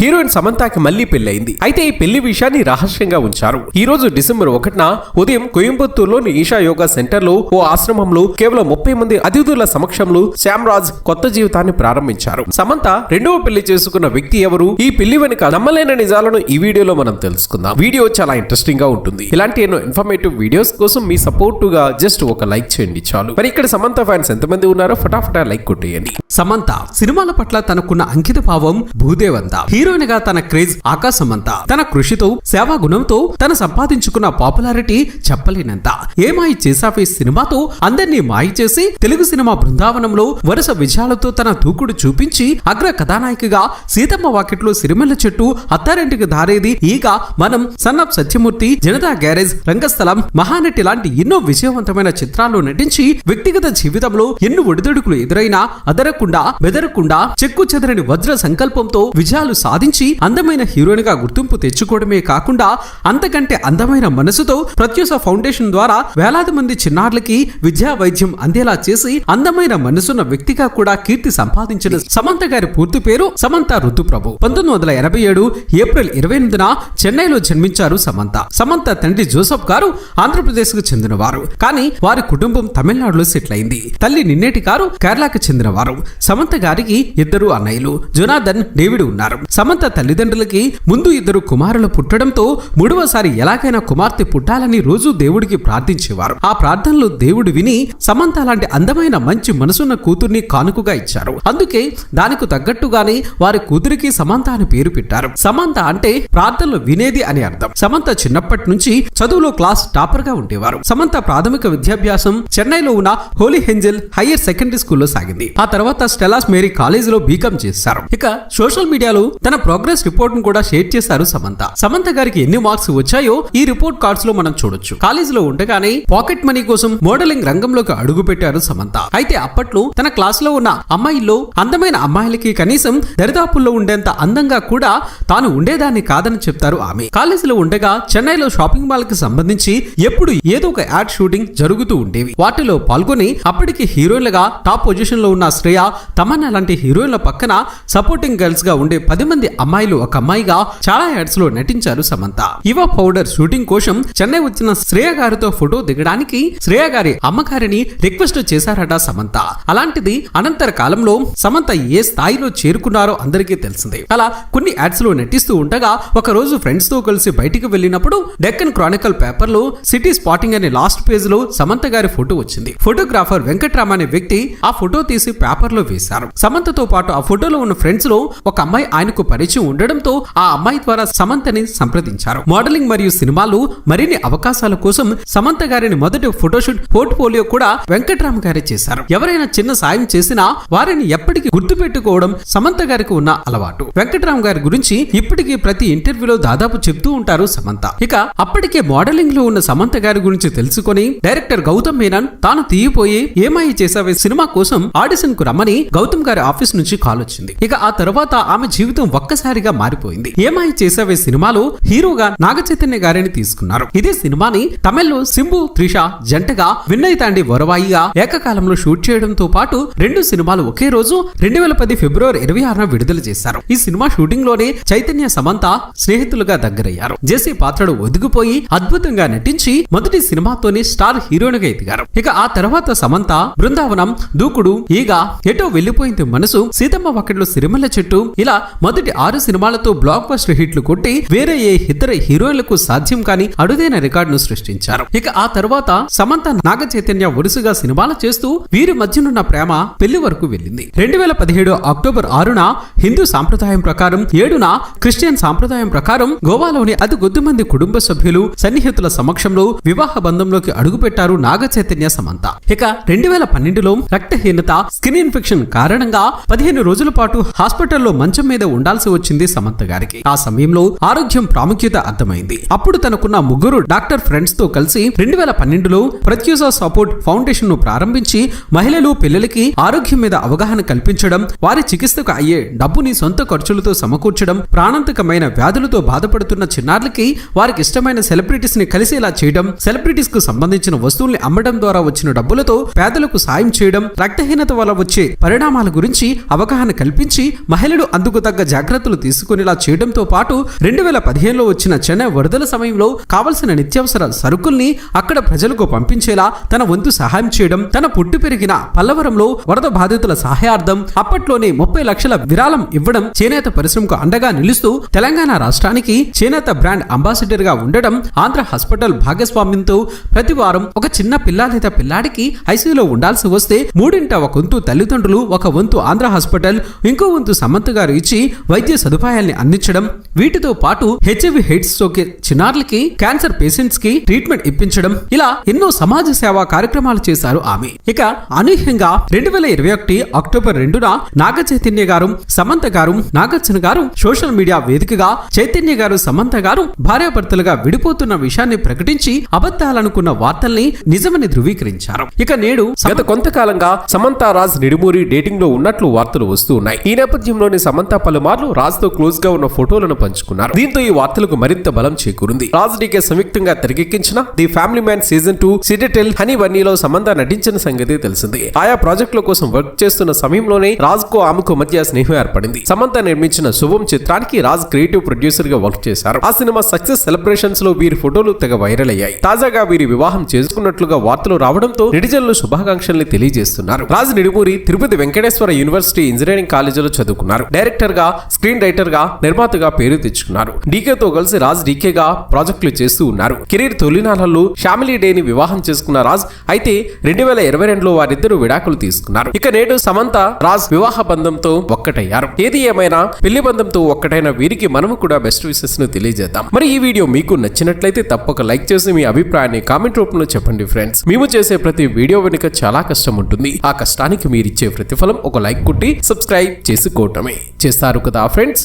Heroine సమంతాకి మళ్ళీ పెళ్ళైంది అయితే ఈ పెళ్ళి విషయాన్ని రహస్యంగా ఉంచారు. ఈ రోజు డిసెంబర్ ఒకటిన ఉదయం కోయంబత్తూరులోని ఈషా యోగా సెంటర్లో ఓ ఆశ్రమంలో కేవలం ముప్పై మంది అతిథుల సమక్షంలో శ్యామ్రాజ్ కొత్త జీవితాన్ని ప్రారంభించారు. సమంత రెండవ పెళ్ళి చేసుకున్న వ్యక్తి ఎవరు? ఈ పెళ్ళి వెనుక నమ్మలేని నిజాలను ఈ వీడియోలో మనం తెలుసుకుందాం. వీడియో చాలా ఇంట్రెస్టింగ్గా ఉంటుంది. ఇలాంటి ఎన్నో ఇన్ఫర్మేటివ్ వీడియోస్ కోసం మీ సపోర్ట్గా జస్ట్ ఒక లైక్ చేయండి చాలు. మరి ఇక్కడ సమంత ఫ్యాన్స్ ఎంతమంది ఉన్నారో ఫటాఫటా లైక్ కొట్టేయండి. సమంత సినిమాల పట్ల తనకున్న అంకిత భావం భూదేవంత. హీరో హీరోయిన్గా తన క్రేజ్ ఆకాశమంత తన కృషితో సేవా గుణంతో తన సంపాదించుకున్న పాపులారిటీ చెప్పలేనంత. ఏమాయి చేసావే సినిమాతో అందరినీ మాయ చేసి తెలుగు సినిమా బృందావనంలో వరుస విజయాలతో తన దూకుడు చూపించి అగ్ర కథానాయికగా సీతమ్మ వాకిట్లో సిరిమల్ల చెట్టు Attarintiki Daredi Eega Manam son of Satyamurthy Janatha garage Rangasthalam Mahanati లాంటి ఎన్నో విజయవంతమైన చిత్రాల్లో నటించి వ్యక్తిగత జీవితంలో ఎన్ని ఒడిదొడుకులు ఎదురైనా అదరకుండా బెదరకుండా చెక్కు చెదరని వజ్ర సంకల్పంతో విజయాలు సాధించి అందమైన హీరోయిన్గా గుర్తింపు తెచ్చుకోవడమే కాకుండా అంతకంటే అందమైన మనసుతో ప్రత్యూష ఫౌండేషన్ ద్వారా వేలాది మంది చిన్నారులకి విద్యా వైద్యం అందేలా చేసి అందమైన మనసున్న వ్యక్తిగా కూడా కీర్తి సంపాదించిన సమంత గారి పూర్తి పేరు సమంత ఋతుప్రభు పంతొమ్మిది వందల ఎనభై ఏడు ఏప్రిల్ ఇరవై ఎనిమిదిన చెన్నైలో జన్మించారు సమంత. సమంత తండ్రి జోసఫ్ గారు ఆంధ్రప్రదేశ్కు చెందినవారు. కానీ వారి కుటుంబం తమిళనాడులో సెటిల్ అయింది. తల్లి నిన్నేటి గారు కేరళకు చెందినవారు. సమంత గారికి ఇద్దరు అన్నయ్యలు. జొనాథన్ డేవిడ్ ఉన్నారు. సమంత తల్లిదండ్రులకి ముందు ఇద్దరు కుమారులు పుట్టడంతో మూడవసారి ఎలాగైనా కుమార్తె పుట్టాలని రోజు దేవుడికి ప్రార్థించేవారు. ఆ ప్రార్థనలు దేవుడు విని సమంత లాంటి అందమైన మంచి మనసున్న కూతుర్ని కానుకగా ఇచ్చారు. అందుకే దానికి తగ్గట్టుగానే వారి కూతురికి సమంత అని పేరు పెట్టారు. సమంత అంటే ప్రార్థనలు వినేది అని అర్థం. సమంత చిన్నప్పటి నుంచి చదువులో క్లాస్ టాపర్గా ఉండేవారు. సమంత ప్రాథమిక విద్యాభ్యాసం చెన్నైలో ఉన్న హోలీ హెంజల్ హైయర్ సెకండరీ స్కూల్లో సాగింది. ఆ తర్వాత స్టెలాస్ మేరీ కాలేజీలో బీకాం చేశారు. ఇక సోషల్ మీడియాలో తన ప్రోగ్రెస్ రిపోర్ట్ను కూడా షేర్ చేశారు సమంత. సమంత గారికి ఎన్ని మార్క్స్ వచ్చాయో ఈ రిపోర్ట్ కార్డ్స్లో మనం చూడొచ్చు. కాలేజీలో ఉండగానే పాకెట్ మనీ కోసం మోడలింగ్ రంగంలోకి అడుగు పెట్టారు సమంత. అయితే అప్పట్లో తన క్లాస్లో ఉన్న అమ్మాయిల్లో అందమైన అమ్మాయిలకి కనీసం దరిదాపుల్లో ఉండేంత అందంగా కూడా తాను ఉండేదాన్ని కాదని చెప్తారు ఆమె. కాలేజ్లో ఉండగా చెన్నైలో షాపింగ్ మాల్కి సంబంధించి ఎప్పుడు ఏదో ఒక యాడ్ షూటింగ్ జరుగుతూ ఉండేవి. వాటిలో పాల్గొని అప్పటికి హీరోయిన్లుగా టాప్ పొజిషన్లో ఉన్న శ్రేయ తమన్నా లాంటి హీరోయిన్ల పక్కన సపోర్టింగ్ గర్ల్స్గా ఉండే పది మంది అమ్మాయిలు ఒక అమ్మాయిగా చాలా యాడ్స్లో నటించారు సమంత. ఇవ పౌడర్ షూటింగ్ కోసం చెన్నై వచ్చిన శ్రేయ గారితో ఫోటో దిగడానికి శ్రేయ గారి అమ్మగారిని రిక్వెస్ట్ చేశారట సమంత. అలాంటిది అనంతర కాలంలో సమంత ఏ స్థాయిలో చేరుకున్నారో అందరికీ తెలిసిందే. అలా కొన్ని యాడ్స్లో నటిస్తూ ఉండగా ఒక రోజు ఫ్రెండ్స్తో కలిసి బయటికి వెళ్ళినప్పుడు డెక్కన్ క్రానికల్ పేపర్లో సిటీ స్పాటింగ్ అనే లాస్ట్ పేజ్లో సమంత గారి ఫోటో వచ్చింది. ఫోటోగ్రాఫర్ వెంకట్రామ అనే వ్యక్తి ఆ ఫోటో తీసి పేపర్లో వేశారు. సమంతతో పాటు ఆ ఫోటోలో ఉన్న ఫ్రెండ్స్లో ఒక అమ్మాయి ఆయనకు పరిచయం ఉండడంతో ఆ అమ్మాయి ద్వారా సమంతని సంప్రదించారు. మోడలింగ్ మరియు సినిమాలు మరిన్ని అవకాశాల కోసం సమంత గారిని మొదటి ఫోటోషూట్ పోర్ట్ఫోలియో కూడా వెంకట్రామ్ గారే చేశారు. ఎవరైనా చిన్న సాయం చేసినా వారిని ఎప్పటికీ గుర్తుపెట్టుకోవడం సమంత గారికి ఉన్న అలవాటు. వెంకట్రామ్ గారి గురించి ఇప్పటికీ ప్రతి ఇంటర్వ్యూలో దాదాపు చెప్తూ ఉంటారు సమంత. ఇక అప్పటికే మోడలింగ్లో ఉన్న సమంత గారి గురించి తెలుసుకొని డైరెక్టర్ గౌతమ్ మీనన్ తాను తీయపోయి ఏమాయి చేసావే సినిమా కోసం ఆడిషన్కు రమ్మని గౌతమ్ గారి ఆఫీస్ నుంచి కాల్ వచ్చింది ఇక ఆ తర్వాత ఆమె జీవితం ఒక్కసారిగా మారిపోయింది. ఏమాయి చేసావే సినిమాలో హీరోగా నాగ చైతన్య గారిని తీసుకున్నారు. ఇదే సినిమాని తమిళ్ళో సింబు త్రిష జంటగా విన్నయ్ తాండి వరవాయిగా ఏకకాలంలో షూట్ చేయడంతో పాటు రెండు సినిమాలు ఒకే రోజు రెండు వేల పది ఫిబ్రవరి ఇరవై ఆరున విడుదల చేశారు. ఈ సినిమా షూటింగ్లోనే చైతన్య సమంత స్నేహితులుగా దగ్గరయ్యారు. జేసీ పాత్రడు ఒదిగిపోయి అద్భుతంగా నటించి మొదటి సినిమాతోనే స్టార్ హీరోయిన్గా ఎదిగారు. ఇక ఆ తర్వాత సమంత బృందావనం దూకుడు ఈగ ఎటో వెళ్ళిపోయింది మనసు సీతమ్మ వక్కడిలో సిరిమల్ల చెట్టు ఇలా మొదటి ఆరు సినిమాలతో బ్లాక్ బస్టర్ హిట్లు కొట్టి వేరే ఏ ఇతర హీరోయిన్లకు సాధ్యం కాని అరుదైన రికార్డును సృష్టించారు. ఇక ఆ తర్వాత సమంత నాగ చైతన్య వరుసగా సినిమాలు చేస్తూ వీరి మధ్యనున్న ప్రేమ పెళ్ళి వరకు వెళ్ళింది. రెండు వేల పదిహేడు అక్టోబర్ ఆరున హిందూ సాంప్రదాయం ప్రకారం ఏడున క్రిస్టియన్ సాంప్రదాయం ప్రకారం గోవాలోని అతి కొద్ది మంది కుటుంబ సభ్యులు సన్నిహితుల సమక్షంలో వివాహ బంధంలోకి అడుగుపెట్టారు నాగ చైతన్య సమంత. ఇక రెండు వేల పన్నెండులో రక్తహీనత స్కిన్ ఇన్ఫెక్షన్ కారణంగా పదిహేను రోజుల పాటు హాస్పిటల్లో మంచం మీద ఉండాల్సి వచ్చింది సమంత గారికి. ఆ సమయంలో ఆరోగ్యం ప్రాముఖ్యత అర్థమైంది. అప్పుడు తనకున్న ముగ్గురు డాక్టర్ ఫ్రెండ్స్తో కలిసి రెండు వేల పన్నెండులో ప్రత్యూష సపోర్ట్ ఫౌండేషన్ను ప్రారంభించి మహిళలు పిల్లలకి ఆరోగ్యం మీద అవగాహన కల్పించడం వారి చికిత్సకు అయ్యే డబ్బుని సొంత ఖర్చులతో సమకూర్చడం ప్రాణాంతకమైన వ్యాధులతో బాధపడుతున్న చిన్నారులకి వారికి ఇష్టమైన సెలబ్రిటీస్ని కలిసేలా చేయడం సెలబ్రిటీస్కు సంబంధించిన వస్తువుల్ని అమ్మడం ద్వారా వచ్చిన డబ్బులతో పేదలకు సాయం చేయడం రక్తహీనత వల్ల వచ్చే పరిణామాల గురించి అవగాహన కల్పించి మహిళలు అందుకు తగ్గ జాగ్రత్త జాగ్రత్తలు తీసుకునేలా చేయడంతో పాటు రెండు వేల పదిహేనులో వచ్చిన చెన్నై వరదల సమయంలో కావలసిన నిత్యావసర సరుకుల్ని అక్కడ ప్రజలకు పంపించేలా తన వంతు సహాయం చేయడం తన పుట్టు పెరిగిన పల్లవరంలో వరద బాధితుల సహాయార్థం అప్పట్లోనే ముప్పై లక్షల విరాళం ఇవ్వడం చేనేత పరిశ్రమకు అండగా నిలుస్తూ తెలంగాణ రాష్ట్రానికి చేనేత బ్రాండ్ అంబాసిడర్గా ఉండడం ఆంధ్ర హాస్పిటల్ భాగస్వామ్యంతో ప్రతి వారం ఒక చిన్న పిల్ల లేదా పిల్లాడికి ఐసీయూలో ఉండాల్సి వస్తే మూడింట ఒక వంతు తల్లిదండ్రులు ఒక వంతు ఆంధ్ర హాస్పిటల్ ఇంకో వంతు సమంత గారు ఇచ్చి వైద్య సదుపాయాల్ని అందించడం వీటితో పాటు హెచ్ఐవి హెడ్స్ సోకే చిన్నారులకి క్యాన్సర్ పేషెంట్స్కి ట్రీట్మెంట్ ఇప్పించడం ఇలా ఎన్నో సమాజ సేవా కార్యక్రమాలు చేశారు ఆమె. ఇక అనూహ్యంగా రెండు వేల ఇరవై ఒకటి అక్టోబర్ రెండున నాగ చైతన్య గారు సమంత గారు నాగార్జున గారు సోషల్ మీడియా వేదికగా చైతన్య గారు సమంత గారు భార్యాభర్తలుగా విడిపోతున్న విషయాన్ని ప్రకటించి అబద్ధాలనుకున్న వార్తల్ని నిజమని ధృవీకరించారు. ఇక నేడు గత కొంతకాలంగా సమంత రాజ్ నిడుమూరి డేటింగ్లో ఉన్నట్లు వార్తలు వస్తూ ఉన్నాయి. ఈ నేపథ్యంలోని సమంత పలుమార్లు రాజుతో క్లోజ్గా ఉన్న ఫోటోలను పంచుకున్నారు. దీంతో ఈ వార్తలకు మరింత బలం చేకూరింది. రాజ్ డీకే సంయుక్తంగా తెరకెక్కించిన the family man season two Citadel honey వన్నీలో Samantha నటించిన సంగతి తెలిసింది. ఆయా ప్రాజెక్టుల కోసం వర్క్ చేస్తున్న సమయంలోనే రాజుకు ఆమెకు మధ్య స్నేహం ఏర్పడింది. సమంత నిర్మించిన శుభం చిత్రానికి రాజ్ క్రియేటివ్ ప్రొడ్యూసర్గా వర్క్ చేశారు. ఆ సినిమా సక్సెస్ సెలబ్రేషన్స్లో వీరి ఫోటోలు తెగ వైరల్ అయ్యాయి. తాజాగా వీరి వివాహం చేసుకున్నట్లుగా వార్తలు రావడంతో నెటిజన్లు శుభాకాంక్షల్ని తెలియజేస్తున్నారు. రాజ్ నిడుమూరి తిరుపతి వెంకటేశ్వర యూనివర్సిటీ ఇంజనీరింగ్ కాలేజీలో చదువుకున్నారు. డైరెక్టర్గా స్క్రీన్ రైటర్గా నిర్మాతగా పేరు తెచ్చుకున్నారు. డీకేతో కలిసి రాజ్ డీకేగా ప్రాజెక్టులు చేస్తూ ఉన్నారు. కెరీర్ తొలినాళ్ళలో షామిలీ డేని వివాహం చేసుకున్న రాజ్ అయితే రెండు వేల ఇరవై రెండులో వారిద్దరూ విడాకులు తీసుకున్నారు. ఇక నేడు సమంత రాజ్ వివాహ బంధంతో ఒక్కటయ్యారు. ఏది ఏమైనా పెళ్ళి బంధంతో ఒక్కటైన వీరికి మనము కూడా బెస్ట్ విషెస్ను తెలియజేద్దాం. మరి ఈ వీడియో మీకు నచ్చినట్లయితే తప్పక లైక్ చేసి మీ అభిప్రాయాన్ని కామెంట్ రూపంలో చెప్పండి ఫ్రెండ్స్. మేము చేసే ప్రతి వీడియో వెనుక చాలా కష్టం ఉంటుంది. ఆ కష్టానికి మీరిచ్చే ప్రతిఫలం ఒక లైక్ కొట్టి సబ్స్క్రైబ్ చేసుకోవటమే. చేస్తారు కదా ఫ్రెండ్స్